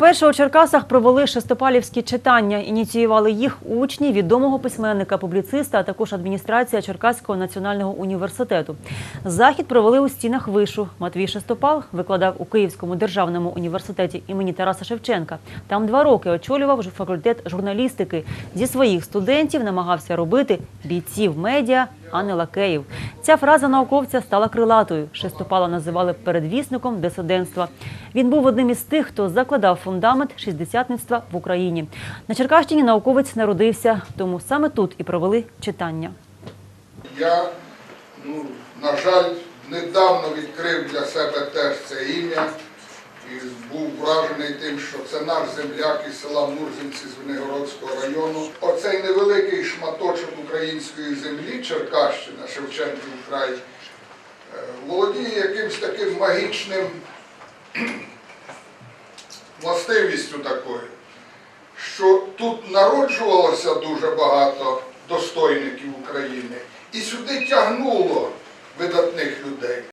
Вперше у Черкасах провели шестопалівські читання. Ініціювали їх учні відомого письменника, публіциста, а також адміністрація Черкаського національного університету. Захід провели у стінах вишу. Матвій Шестопал викладав у Київському державному університеті імені Тараса Шевченка. Там два роки очолював факультет журналістики. Зі своїх студентів намагався робити бійців медіа, а не лакеїв. Ця фраза науковця стала крилатою. Шестопала називали передвісником дисидентства. Він був одним із тих, хто закладав фундамент шістдесятництва в Україні. На Черкащині науковець народився, тому саме тут і провели читання. Я, ну, на жаль, недавно відкрив для себе теж це ім'я і був вражений тим, що це наш земляк із села Мурзинці з Венегородського району. Шматочок української землі, Черкащина, Шевченків край, е, володіє якимось таким магічним властивістю такою, що тут народжувалося дуже багато достойників України і сюди тягнуло видатних людей.